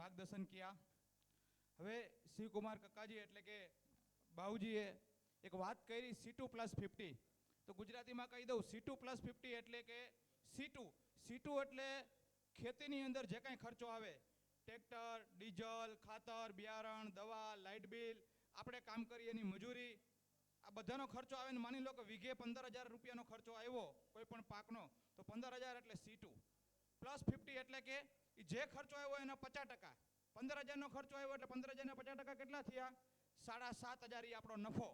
માર્ગદર્શન કિયા. હવે શિવકુમાર કક્કાજી એટલે કે બાઉજીએ એક વાત કરી સી ટુ પ્લસ ફિફ્ટી તો ગુજરાતીમાં કહી દઉં સી ટુ પ્લસ ફિફ્ટી એટલે કે સી ટુ સી ટુ એટલે ખેતીની અંદર જે કાંઈ ખર્ચો આવે, ટ્રેક્ટર, ડીઝલ, ખાતર, બિયારણ, દવા, લાઇટ બિલ, આપણે કામ કરીએ એની મજૂરી. આ બધાનો ખર્ચો આવે ને માની લો કે વીઘે પંદર હજાર રૂપિયાનો ખર્ચો આવ્યો કોઈ પણ પાકનો, તો પંદર હજાર એટલે સી પ્લસ ફિફ્ટી એટલે કે જે ખર્ચો આવ્યો એના પચાસ ટકા. પંદર હજારનો ખર્ચો આવ્યો એટલે પંદર હજારના પચાસ ટકા કેટલા થયા? સાડા સાત હજાર એ આપણો નફો.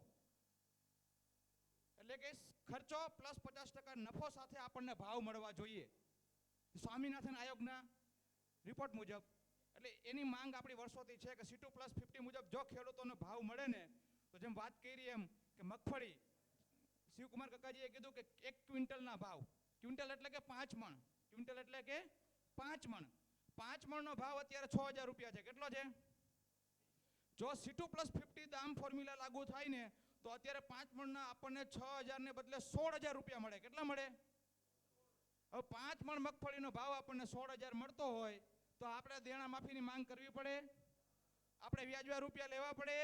એટલે કે ખર્ચો પ્લસ પચાસ ટકા નફો સાથે આપણને ભાવ મળવા જોઈએ. સ્વામિનાથન આયોગના રિપોર્ટ મુજબ. એટલે એની માંગ આપણી વર્ષોથી છે કે સીટુ પ્લસ ફિફ્ટી મુજબ જો ખેડૂતોને ભાવ મળે ને, તો જેમ વાત કરી એમ કે મગફળી, શિવકુમાર કાકાજીએ કીધું કે એક ક્વિન્ટલના ભાવ. ક્વિન્ટલ એટલે કે પાંચ મણ. ક્વિન્ટલ એટલે કે પાંચ મણ. પાંચ મણનો ભાવ અત્યારે છ હજાર રૂપિયા છે. કેટલો છે? જો સી ટુ પ્લસ ફિફ્ટી દામ ફોર્મ્યુલા લાગુ થાય ને, તો અત્યારે પાંચ મણના આપણને છ હજારને બદલે સોળ હજાર રૂપિયા મળે. કેટલા મળે? હવે પાંચ મણ મગફળીનો ભાવ આપણને સોળ હજાર મળતો હોય, તો આપણે દેણા માફીની માંગ કરવી પડે? આપણે વ્યાજવા રૂપિયા લેવા પડે?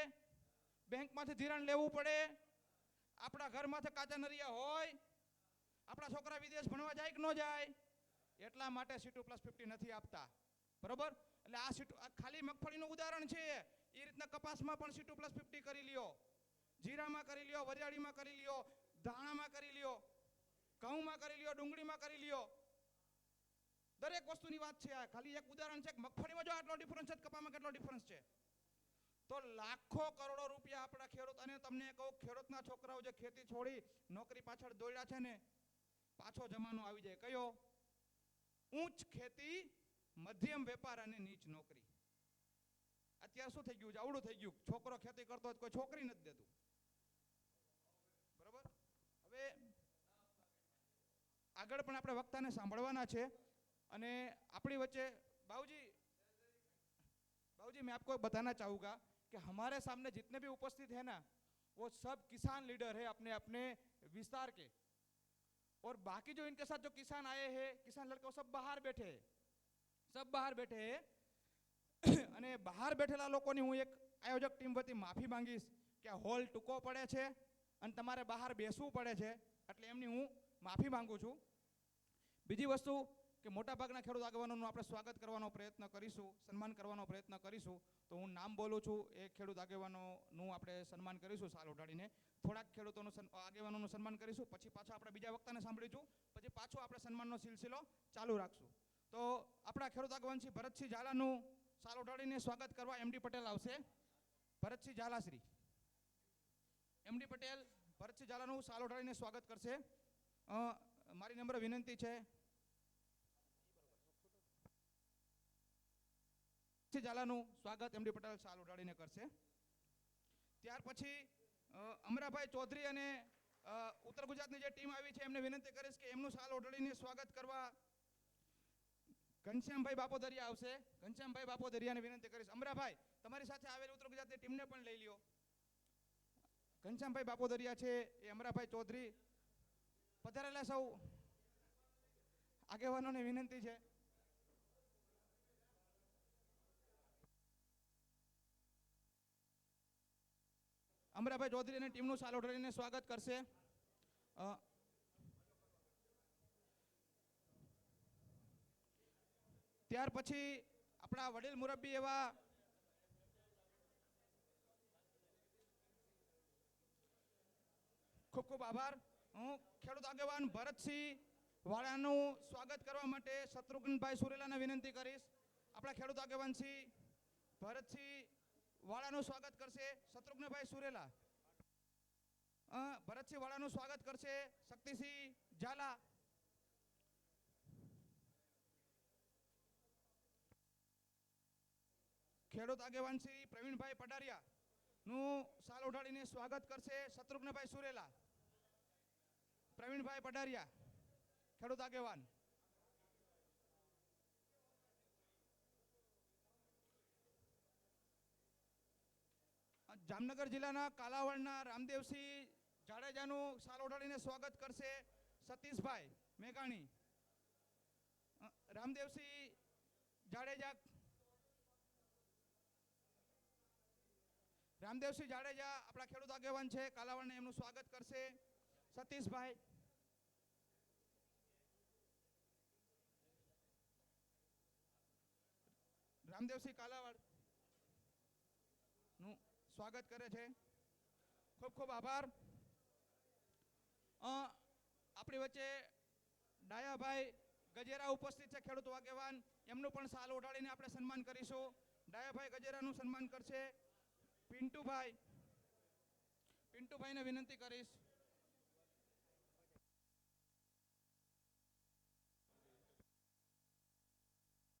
બેંકમાંથી ધિરાણ લેવું પડે? આપણા ઘરમાંથી કાચા નરિયા હોય? આપણા છોકરા વિદેશ ભણવા જાય કે ન જાય? એટલા માટે સી ટુ પ્લસ ફિફ્ટી નથી આપતા. બરોબર? એટલે આ આ ખાલી મગફળીનું ઉદાહરણ છે એ. રીતના કપાસમાં પણ સી ટુ પ્લસ ફિફ્ટી કરી લ્યો. જીરામાં કરી લ્યો, વરિયાળીમાં કરી લ્યો, ધાણામાં કરી લ્યો, ઘઉંમાં કરી લ્યો, ડુંગળીમાં કરી લ્યો. દરેક વસ્તુની વાત છે આ. ખાલી એક ઉદાહરણ છે કે મગફળીમાં જો આટલો ડિફરન્સ છે કપામાં કેટલો ડિફરન્સ છે? તો લાખો કરોડો રૂપિયા આપણા ખેડૂત, અને તમને કહું, ખેડૂતના છોકરાઓ જે ખેતી છોડી નોકરી પાછળ દોડ્યા છે ને, પાછો જમાનો આવી જાય. કયો? ઉચ્ચ ખેતી મધ્યમ વેપાર અને નીચ નોકરી અત્યારે શું થઈ ગયું છે આવડું થઈ ગયું છોકરો ખેતી કરતો હોય તો કોઈ છોકરી નથી દેતું બરોબર હવે આગળ પણ આપણે વક્તાને સાંભળવાના છે અને આપણી વચ્ચે बाबूजी बाबूजी मैं आपको बताना चाहूँगा कि हमारे सामने जितने भी उपस्थित हैं ना वो सब किसान लीडर है अपने अपने विस्तार के और बाकी जो इनके साथ जो किसान आए हैं किसान लड़के वो सब बाहर बैठे हैं सब बाहर बैठे हैं અને બહાર બેઠેલા લોકોની હું એક આયોજક ટીમ વતી માફી માંગીશ કે આ હોલ ટૂંકો પડે છે અને તમારે બહાર બેસવું પડે છે એટલે એમની હું માફી માંગુ છું બીજી વસ્તુ કે મોટાભાગના ખેડૂત આગેવાનોનું આપણે સ્વાગત કરવાનો પ્રયત્ન કરીશું, સન્માન કરવાનો પ્રયત્ન કરીશું. તો હું નામ બોલું છું, એ ખેડૂત આગેવાનોનું આપણે સન્માન કરીશું સાલ ઉઠાડીને થોડાક ખેડૂતોનું આગેવાનોનું સન્માન કરીશું, પછી પાછો આપણે બીજા વક્તાને સાંભળીશું, પછી પાછો આપણે સન્માનનો સિલસિલો ચાલુ રાખશું. તો આપણા ખેડૂત આગેવાન શ્રી ભરતસિંહ ઝાલાનું સાલ ઉઠાડીને સ્વાગત કરવા એમડી પટેલ આવશે. ભરતસિંહ ઝાલાશ્રી એમડી પટેલ ભરતસિંહ ઝાલાનું સાલ ઉઠાડીને સ્વાગત કરશે. મારી નંબર વિનંતી છે ઝાલાનું સ્વાગત એમડી પટેલ સાલ ઉડાડીને કરશે. ત્યાર પછી અમરાભાઈ ચૌધરી અને ઉત્તર ગુજરાતની જે ટીમ આવી છે, એમને વિનંતી કરીશ કે એમનું સાલ ઓઢાડીને સ્વાગત કરવા ઘનશ્યામભાઈ બાપોદરિયા આવશે. ઘનશ્યામભાઈ બાપોદરિયાને વિનંતી કરીશ. અમરાભાઈ, તમારી સાથે આવેલી ઉત્તર ગુજરાતની ટીમને પણ લઈ લ્યો. ઘનશ્યામભાઈ બાપોદરિયા છે, એ અમરાભાઈ ચૌધરી. પધારેલા સૌ આગેવાનોને વિનંતી છે. અમરાભાઈ ચૌધરી અને ટીમનું સાલ સ્વાગત કરશે. ત્યાર પછી આપણા વડીલ મુરબ્બી એવા ખૂબ ખૂબ આભાર. હું ખેડૂત આગેવાન ભરતસિંહ વાળાનું સ્વાગત કરવા માટે શત્રુઘ્નભાઈ સુરેલાને વિનંતી કરીશ. આપણા ખેડૂત આગેવાન શ્રી ભરતસિંહ વાળાનું સ્વાગત કરશે શત્રુઘ્નભાઈ સુરેલા. ભરતસિંહ વાળાનું સ્વાગત કરશે શક્તિસિંહ ઝાલા. ખેડૂત આગેવાન શ્રી પ્રવીણભાઈ પટારિયા નું સાલ ઉઠાડીને સ્વાગત કરશે શત્રુઘ્નભાઈ સુરેલા. પ્રવીણભાઈ પડારિયા, ખેડૂત આગેવાન. જામનગર જિલ્લાના કાલાવડના રામદેવસિંહ જાડેજાનું સાલ સ્વાગત કરશે સતીશભાઈ મેઘાણી. રામદેવસિંહ જાડેજા રામદેવસિંહ જાડેજા આપણા ખેડૂત આગેવાન છે, કાલાવડને એમનું સ્વાગત કરશે. સતીશભાઈ. રામદેવસિંહ કાલાવાડ સ્વાગત કરે છે. ખૂબ ખૂબ આભાર. આપણી વચ્ચે ડાયાભાઈ ગજેરા ઉપસ્થિત છે, ખેડૂત આગેવાન એમનું પણ સાલ ઉઠાડીને આપણે સન્માન કરીશું. ડાયાભાઈ ગજેરાનું સન્માન કરશે. પિન્ટુભાઈ. પિન્ટુભાઈને વિનંતી કરીશ.